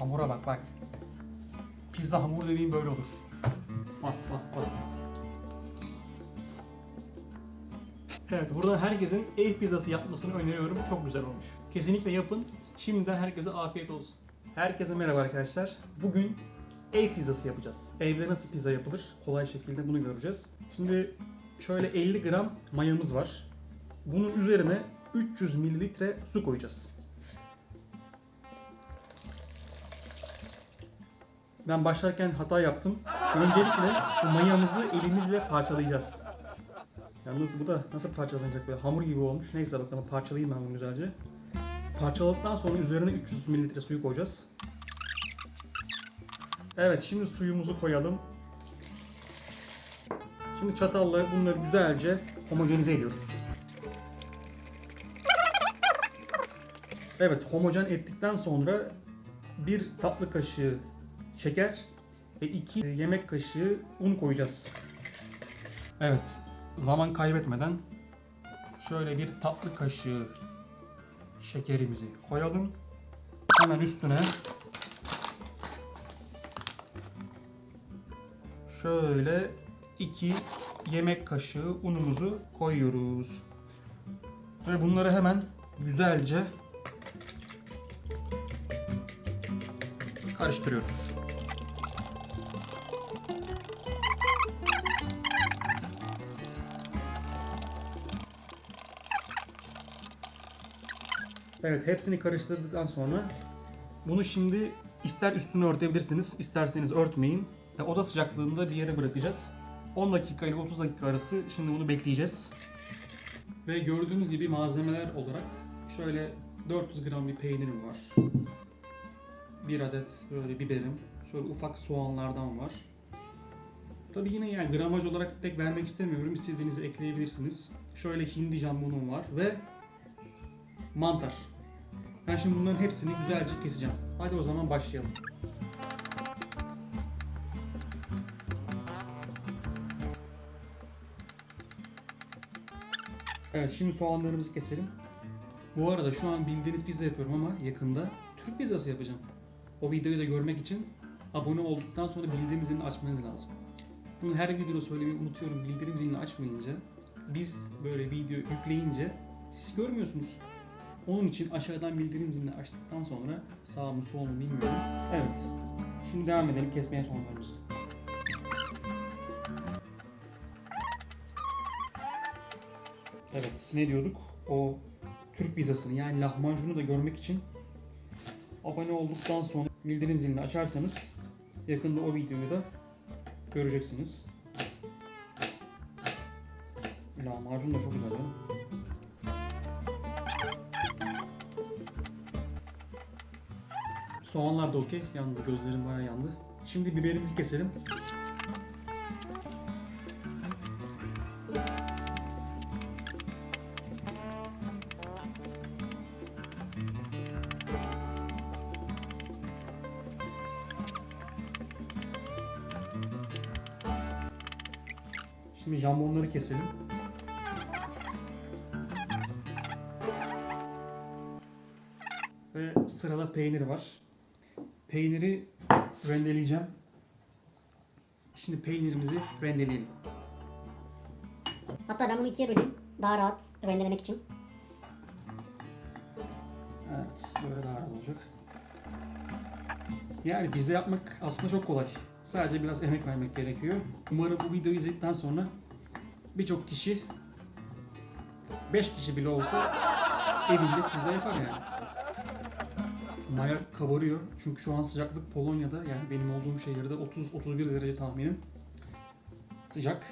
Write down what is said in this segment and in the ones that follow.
Hamura bak bak. Pizza hamur dediğin böyle olur. Bak bak bak. Evet burada herkesin ev pizzası yapmasını öneriyorum. Çok güzel olmuş. Kesinlikle yapın. Şimdiden herkese afiyet olsun. Herkese merhaba arkadaşlar. Bugün ev pizzası yapacağız. Evde nasıl pizza yapılır? Kolay şekilde bunu göreceğiz. Şimdi şöyle 50 gram mayamız var. Bunun üzerine 300 mililitre su koyacağız. Ben başlarken hata yaptım. Öncelikle bu mayamızı elimizle parçalayacağız. Yalnız bu da nasıl parçalanacak böyle hamur gibi olmuş. Neyse bakalım parçalayayım ben bunu güzelce. Parçaladıktan sonra üzerine 300 mililitre suyu koyacağız. Evet şimdi suyumuzu koyalım. Şimdi çatalla bunları güzelce homojenize ediyoruz. Evet homojen ettikten sonra bir tatlı kaşığı şeker ve iki yemek kaşığı un koyacağız. Evet zaman kaybetmeden şöyle bir tatlı kaşığı şekerimizi koyalım. Hemen üstüne şöyle 2 yemek kaşığı unumuzu koyuyoruz. Ve bunları hemen güzelce karıştırıyoruz. Evet hepsini karıştırdıktan sonra bunu şimdi ister üstünü örtebilirsiniz isterseniz örtmeyin. E, oda sıcaklığında bir yere bırakacağız. 10 dakika ile 30 dakika arası şimdi bunu bekleyeceğiz. Ve gördüğünüz gibi malzemeler olarak şöyle 400 gram bir peynirim var. Bir adet böyle biberim. Şöyle ufak soğanlardan var. Tabii yine yani gramaj olarak tek vermek istemiyorum. İstediğinizi ekleyebilirsiniz. Şöyle hindi jambonum var ve mantar. Ben şimdi bunların hepsini güzelce keseceğim. Hadi o zaman başlayalım. Evet şimdi soğanlarımızı keselim. Bu arada şu an bildiğiniz pizza yapıyorum ama yakında Türk pizzası yapacağım. O videoyu da görmek için abone olduktan sonra bildirim zilini açmanız lazım. Bunu her videoda söylemeyi unutuyorum. Bildirim zilini açmayınca biz böyle video yükleyince siz görmüyorsunuz. Onun için aşağıdan bildirim zilini açtıktan sonra sağ mı sol mu bilmiyorum. Evet. Şimdi devam edelim kesmeye soğanlarımızı. Evet ne diyorduk? O Türk pizzasını yani lahmacunu da görmek için abone olduktan sonra bildirim zilini açarsanız yakında o videoyu da göreceksiniz. Lahmacun da çok güzel değil mi? Soğanlar da okey. Yandı. Gözlerim bayağı yandı. Şimdi biberimizi keselim. Şimdi jambonları keselim. Ve sırada peynir var. Peyniri rendeleyeceğim. Şimdi peynirimizi rendeleyelim. Hatta ben bunu ikiye böleyim. Daha rahat rendelemek için. Evet, böyle daha rahat olacak. Yani pizza yapmak aslında çok kolay. Sadece biraz emek vermek gerekiyor. Umarım bu videoyu izledikten sonra birçok kişi 5 kişi bile olsa evinde pizza yapar yani. Maya kabarıyor. Çünkü şu an sıcaklık Polonya'da yani benim olduğum şehirde 30-31 derece tahminim. Sıcak.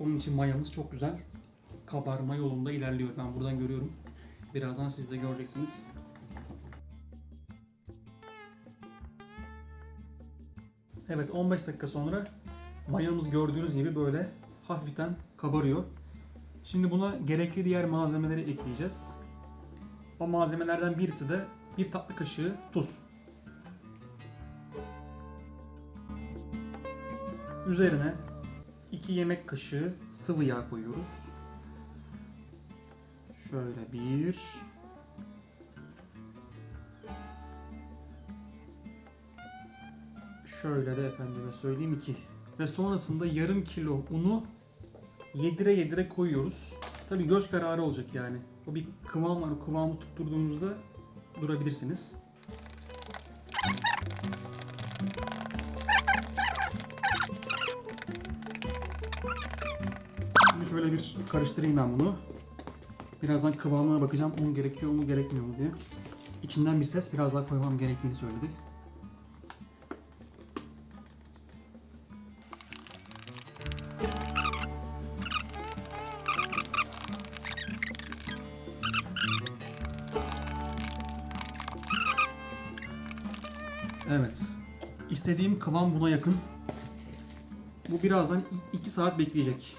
Onun için mayamız çok güzel. Kabarma yolunda ilerliyor. Ben buradan görüyorum. Birazdan siz de göreceksiniz. Evet 15 dakika sonra mayamız gördüğünüz gibi böyle hafiften kabarıyor. Şimdi buna gerekli diğer malzemeleri ekleyeceğiz. O malzemelerden birisi de bir tatlı kaşığı tuz. Üzerine 2 yemek kaşığı sıvı yağ koyuyoruz. Şöyle bir Şöyle de efendime söyleyeyim 2. Ve sonrasında yarım kilo unu yedire yedire koyuyoruz. Tabi göz kararı olacak yani. O bir kıvam var. O kıvamı tutturduğunuzda durabilirsiniz. Şimdi şöyle bir karıştırayım ben bunu. Birazdan kıvamına bakacağım. Un gerekiyor mu gerekmiyor mu diye. İçinden bir ses biraz daha koymam gerektiğini söyledi. Evet. İstediğim kıvam buna yakın. Bu birazdan 2 saat bekleyecek.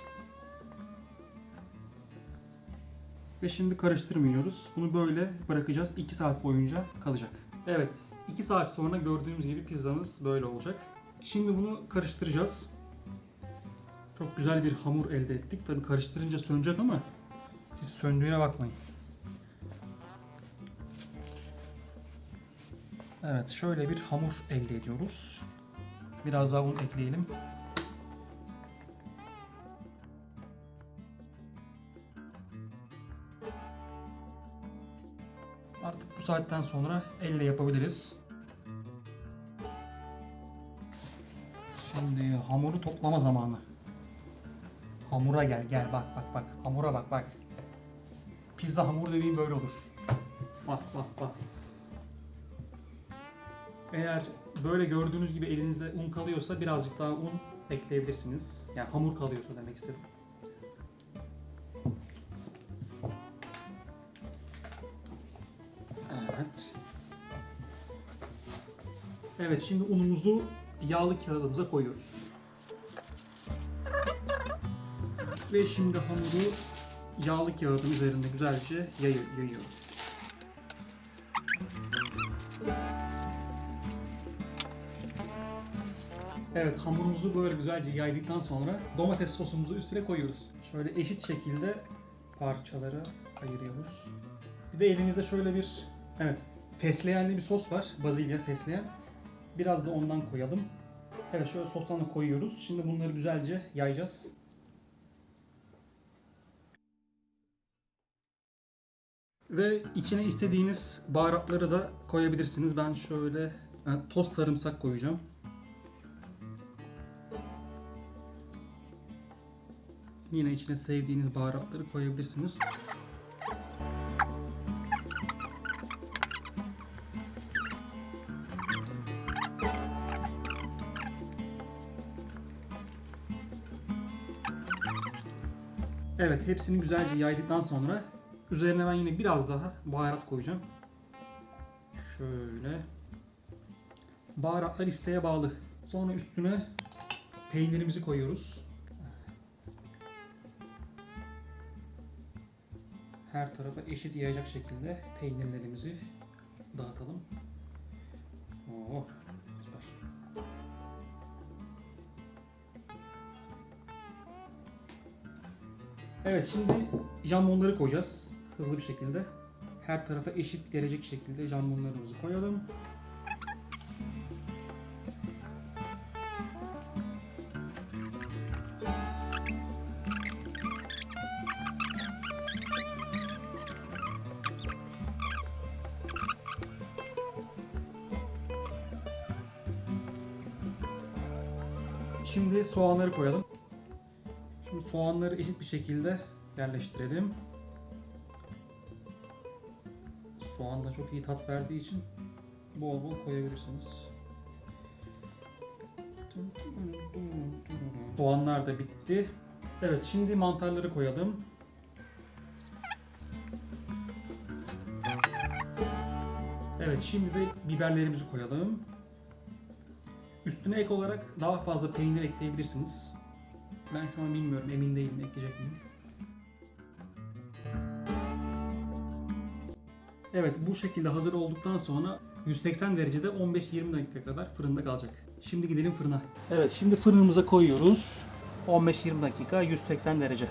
Ve şimdi karıştırmıyoruz. Bunu böyle bırakacağız. 2 saat boyunca kalacak. Evet. 2 saat sonra gördüğümüz gibi pizzamız böyle olacak. Şimdi bunu karıştıracağız. Çok güzel bir hamur elde ettik. Tabi karıştırınca sönecek ama siz söndüğüne bakmayın. Evet şöyle bir hamur elde ediyoruz. Biraz daha un ekleyelim. Artık bu saatten sonra elle yapabiliriz. Şimdi hamuru toplama zamanı. Hamura gel gel bak bak bak. Hamura bak bak. Pizza hamur dediğim böyle olur. Bak bak bak. Eğer böyle gördüğünüz gibi elinizde un kalıyorsa birazcık daha un ekleyebilirsiniz. Yani hamur kalıyorsa demek istedim. Evet. Evet şimdi unumuzu yağlı kağıdımıza koyuyoruz. Ve şimdi hamuru yağlı kağıdın üzerinde güzelce yayı- yayıyoruz. Evet hamurumuzu böyle güzelce yaydıktan sonra domates sosumuzu üstüne koyuyoruz. Şöyle eşit şekilde parçalara ayırıyoruz. Bir de elimizde şöyle bir evet fesleğenli bir sos var. Bazilya fesleğen. Biraz da ondan koyalım. Evet şöyle sostan da koyuyoruz. Şimdi bunları güzelce yayacağız. Ve içine istediğiniz baharatları da koyabilirsiniz. Ben şöyle yani toz sarımsak koyacağım. Yine içine sevdiğiniz baharatları koyabilirsiniz. Evet, hepsini güzelce yaydıktan sonra üzerine ben yine biraz daha baharat koyacağım. Şöyle. Baharatlar isteğe bağlı. Sonra üstüne peynirimizi koyuyoruz. Her tarafa eşit yayacak şekilde peynirlerimizi dağıtalım. Oo. Evet şimdi jambonları koyacağız hızlı bir şekilde. Her tarafa eşit gelecek şekilde jambonlarımızı koyalım. Şimdi soğanları koyalım. Şimdi soğanları eşit bir şekilde yerleştirelim. Soğan da çok iyi tat verdiği için bol bol koyabilirsiniz. Soğanlar da bitti. Evet şimdi mantarları koyalım. Evet şimdi de biberlerimizi koyalım. Üstüne ek olarak daha fazla peynir ekleyebilirsiniz. Ben şu an bilmiyorum, emin değilim ekleyecek miyim. Evet bu şekilde hazır olduktan sonra 180 derecede 15-20 dakika kadar fırında kalacak. Şimdi gidelim fırına. Evet şimdi fırınımıza koyuyoruz. 15-20 dakika 180 derece.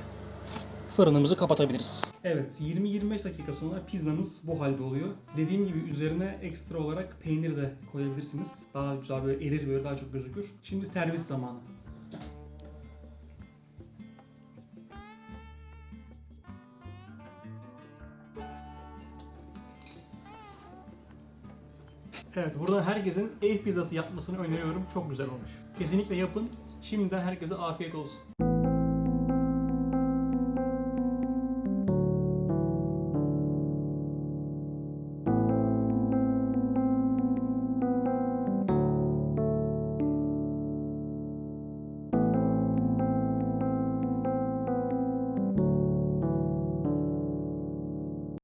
Fırınımızı kapatabiliriz. Evet 20-25 dakika sonra pizzamız bu halde oluyor. Dediğim gibi üzerine ekstra olarak peynir de koyabilirsiniz. Daha güzel böyle erir böyle daha çok gözükür. Şimdi servis zamanı. Evet burada herkesin ev pizzası yapmasını öneriyorum. Çok güzel olmuş. Kesinlikle yapın. Şimdiden herkese afiyet olsun.